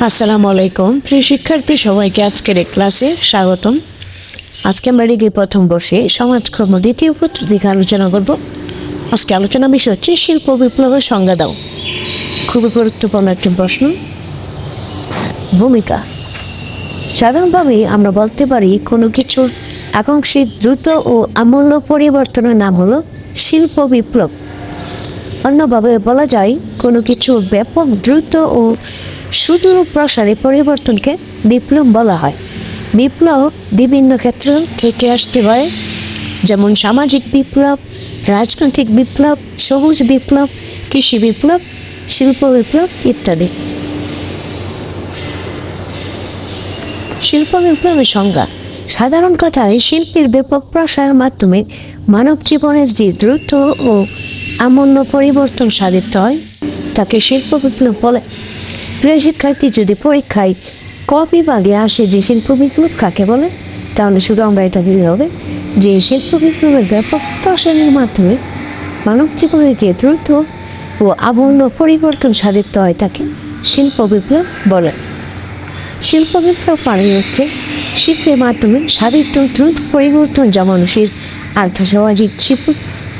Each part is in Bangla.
আসসালামু আলাইকুম। প্রিয় শিক্ষার্থী, সবাইকে আজকের এই ক্লাসে স্বাগতম। আজকে আমরা রেগে প্রথম বসে সমাজকর্ম দ্বিতীয় পত্র দিকে আলোচনা করব। আজকে আলোচনা বিষয় হচ্ছে শিল্প বিপ্লবের সংজ্ঞা দাও। খুবই গুরুত্বপূর্ণ একটি প্রশ্ন। ভূমিকা। সাধারণভাবে আমরা বলতে পারি কোনো কিছুর আকাঙ্ক্ষিত দ্রুত ও আমূল্য পরিবর্তনের নাম হলো শিল্প বিপ্লব। অন্যভাবে বলা যায় কোনো কিছুর ব্যাপক দ্রুত ও সুদূর প্রসারে পরিবর্তনকে বিপ্লব বলা হয়। বিপ্লব বিভিন্ন ক্ষেত্র থেকে আসতে পারে, যেমন সামাজিক বিপ্লব, রাজনৈতিক বিপ্লব, সবুজ বিপ্লব, কৃষি বিপ্লব, শিল্প বিপ্লব ইত্যাদি। শিল্প বিপ্লবের সংজ্ঞা। সাধারণ কথায় শিল্পের ব্যাপক প্রসারের মাধ্যমে মানব জীবনের যে দ্রুত ও আমূল্য পরিবর্তন সাধিত হয়, তাকে শিল্প বিপ্লব বলে। প্রিয় শিক্ষার্থী, যদি পরীক্ষায় ক বিভাগে আসে যে শিল্প বিপ্লব কাকে বলে? তাহলে শুধু আমরা এটা দিতে হবে যে শিল্প বিপ্লবের ব্যাপক প্রসারের মাধ্যমে মানব জীবনের যে দ্রুত ও আবর্ণ পরিবর্তন সাধিত হয়, তাকে শিল্প বিপ্লব বলে। শিল্প বিপ্লব মানে হচ্ছে শিল্পের মাধ্যমে সাধিত দ্রুত পরিবর্তন, যা মানুষের আর্থসামাজিক শিল্প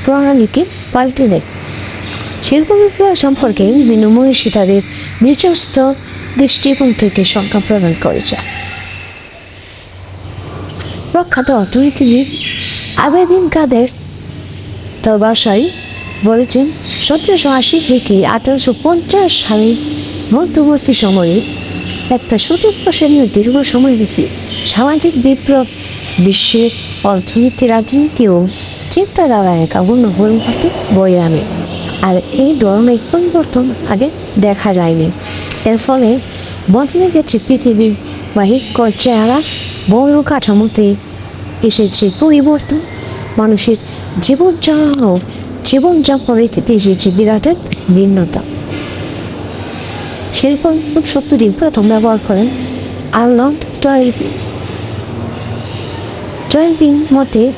প্রণালীকে পাল্টে দেয়। শিল্প বিপ্লব সম্পর্কে বিভিন্ন মনীষী তাদের নিজস্ব দৃষ্টিকোণ থেকে সংখ্যা প্রদান করেছে। প্রখ্যাত অর্থনীতিবিদ আবেদিন কাদের তার বাসায় বলেছেন, সতেরোশো আশি থেকে আঠারোশো পঞ্চাশ সালের মধ্যবর্তী সময়ে একটা সুদীর্ঘ শ্রেণির দীর্ঘ সময় সময়ব্যাপী সামাজিক বিপ্লব বিশ্বের অর্থনীতি, রাজনীতি ও চিন্তাধারায় এক অগুণ্য পরিবর্তন বয়ে আনে। আর এই ধরনের পরিবর্তন আগে দেখা যায়নি। এর ফলে বদলে গেছে পৃথিবীর বাহিক চেহারা বড় কাঠামোতে এসেছে পরিবর্তন। মানুষের জীবনযাপন ও জীবনযাপন রীতিতে এসেছে বিরাট এক ভিন্নতা। শিল্প শব্দটি প্রথম ব্যবহার করেন আর্লন্ড টয়েলবি টয়েলবিং মতে,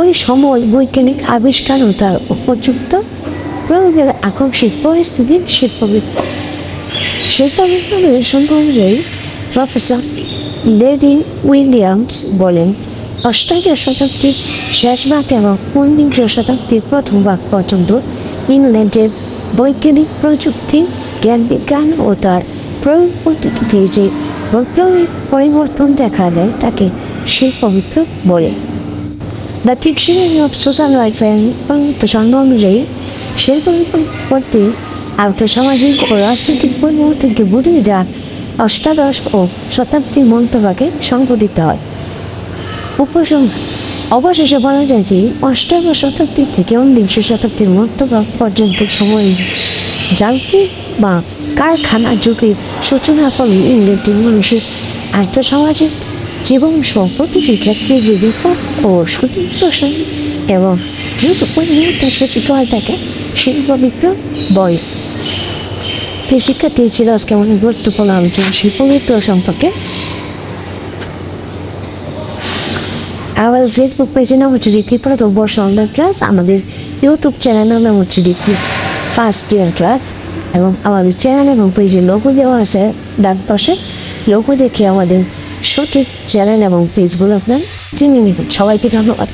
ওই সময় বৈজ্ঞানিক আবিষ্কার ও তার উপযুক্ত প্রয়োগের আকস্মিক পরিস্থিতি শিল্প বিপ্লব শিল্প বিপ্লবের অনুযায়ী প্রফেসর লেডি উইলিয়ামস বলেন, অষ্টাদশ শতাব্দীর শেষ ভাগ এবং ঊনবিংশ শতাব্দীর প্রথম ভাগ পর্যন্ত ইংল্যান্ডের বৈজ্ঞানিক প্রযুক্তি, জ্ঞান বিজ্ঞান ও তার প্রয়োগ পদ্ধতিতে যে বৈপ্লবিক পরিবর্তন দেখা দেয় তাকে শিল্প বিপ্লব বলে। The dictionary of social welfare প্রসঙ্গ অনুযায়ী শিল্প বিপ্লব আর্থসামাজিক ও রাজনৈতিক পরিবর্তনকে বুঝিয়ে যা অষ্টাদশ ও শতাব্দীর মন্তব্যকে সংঘটিত হয়। উপসংহার অবশেষে বলা যায় যে অষ্টাদশ শতাব্দী থেকে ঊনবিংশ শতাব্দীর মধ্যভাগ পর্যন্ত সময়ে যান্ত্রিক বা কারখানা যুগের সূচনা ফলে ইংল্যান্ডের মানুষের আর্থসামাজিক জীবন সম্পর্কিত ক্ষেত্রে যে বিপদ ও সুদীর্ঘ এবং দ্রুত পরিবর্তন সূচিত হয় তাকে শিল্প বিপ্লব বয় এই শিক্ষার্থী ছিল আজকে অনেক গুরুত্বপূর্ণ আলোচনা শিল্প বিপ্লব সম্পর্কে। আমাদের ফেসবুক পেজের নাম হচ্ছে ডিপি প্রথম বর্ষ অনলাইন ক্লাস আমাদের ইউটিউব চ্যানেলের নাম হচ্ছে ডিপি ফার্স্ট ইয়ার ক্লাস এবং আমাদের চ্যানেল এবং পেজের লোগো দেওয়া আছে ডান পাশে। লোগো দেখে আমাদের সঠিক চ্যানেল এবং পেজগুলো আপনার চিনে নিন সবাইকে ধন্যবাদ।